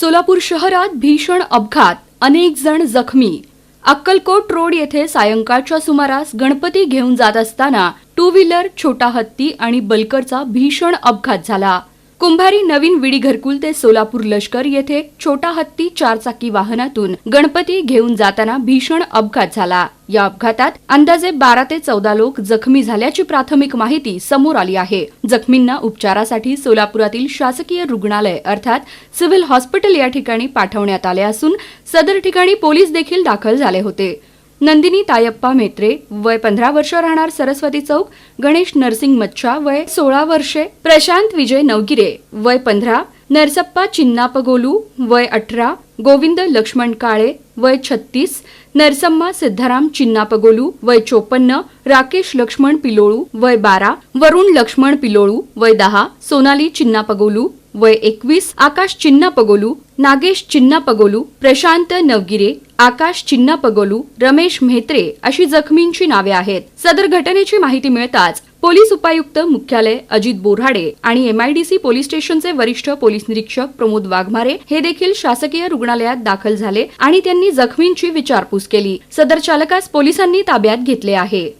सोलापूर शहरात भीषण अपघात अनेक जण जखमी. अक्कलकोट रोड येथे सायंकाळच्या सुमारास गणपती घेऊन जात असताना टू व्हीलर छोटा हत्ती आणि बलकरचा भीषण अपघात झाला. कुंभारी नवीन विडी घरकुल ते सोलापूर लष्कर येथे छोटा हत्ती चारचाकी वाहनातून गणपती घेऊन जाताना भीषण अपघात झाला. या अपघातात अंदाजे बारा ते चौदा लोक जखमी झाल्याची प्राथमिक माहिती समोर आली आहे. जखमींना उपचारासाठी सोलापुरातील शासकीय रुग्णालय अर्थात सिव्हिल हॉस्पिटल या ठिकाणी पाठवण्यात आले असून सदर ठिकाणी पोलीस देखील दाखल झाले होते. नंदिनी तायप्पा मेत्रे वय पंधरा वर्ष राहणार सरस्वती चौक गणेश नरसिंग मच्छा वय सोळा वर्षे प्रशांत विजय नवगिरे वय पंधरा नरसप्पा चिन्नापगोलू वय अठरा गोविंद लक्ष्मण काळे वय छत्तीस नरसम्मा सिद्धाराम चिन्नापगोलू वय चोपन्न राकेश लक्ष्मण पिलोळू वय बारा वरुण लक्ष्मण पिलोळू वय दहा सोनाली चिन्नापगोलू वय एकवीस आकाश चिन्नापगोलू नागेश चिन्नापगोलू प्रशांत नवगिरे आकाश चिन्नापगोलू रमेश म्हेत्रे अशी जखमींची नावे आहेत. सदर घटनेची माहिती मिळताच पोलीस उपायुक्त मुख्यालय अजित बोराडे आणि एमआयडीसी पोलीस स्टेशनचे वरिष्ठ पोलीस निरीक्षक प्रमोद वाघमारे हे देखील शासकीय रुग्णालयात दाखल झाले आणि त्यांनी जखमींची विचारपूस केली. सदर चालकास पोलिसांनी ताब्यात घेतले आहे.